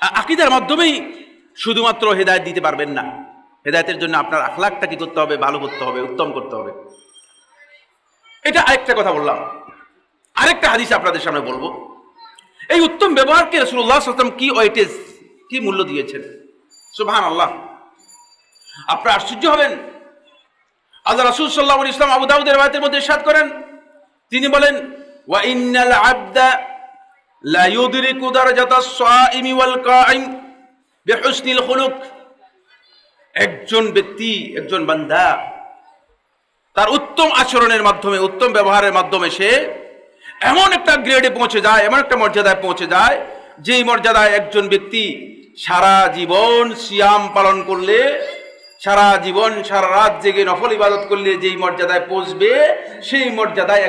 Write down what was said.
আকিদার মাধ্যমেই শুধুমাত্র হেদায়ত দিতে পারবেন না। হেদায়তের জন্য আপনার আখলাকটা কি করতে হবে, ভালো করতে হবে, উত্তম করতে হবে। এটা আরেকটা কথা বললাম। আরেকটা হাদিস আপনাদের সামনে বলব। এই উত্তম ব্যবহারকে রসুল্লাহ সাল্লাম কি ওয়েটেজ কি মূল্য দিয়েছেন? সুবহান আল্লাহ আপনারা আশ্চর্য হবেন। আল্লাহ রাসূল আলাইহি ইসলাম আবু দাউদের মধ্যে ইরশাদ করেন। তিনি বলেন, ওয়া ইন্নাল আবদা ইউদরিকু দারাজাতাস সাইমি ওয়াল কাইম বিহুসনিল খুলুক। একজন ব্যক্তি, একজন বান্দা, তার উত্তম আচরণের মাধ্যমে, উত্তম ব্যবহারের মাধ্যমে সে এমন একটা গ্রেডে পৌঁছে যায়, এমন একটা মর্যাদায় পৌঁছে যায়, যেই মর্যাদায় একজন ব্যক্তি সারা জীবন সিয়াম পালন করলে, সারা জীবন, সারা রাত জেগে নফল ইবাদত করলে যেই মর্যাদায় পৌঁছবে, সেই মর্যাদায়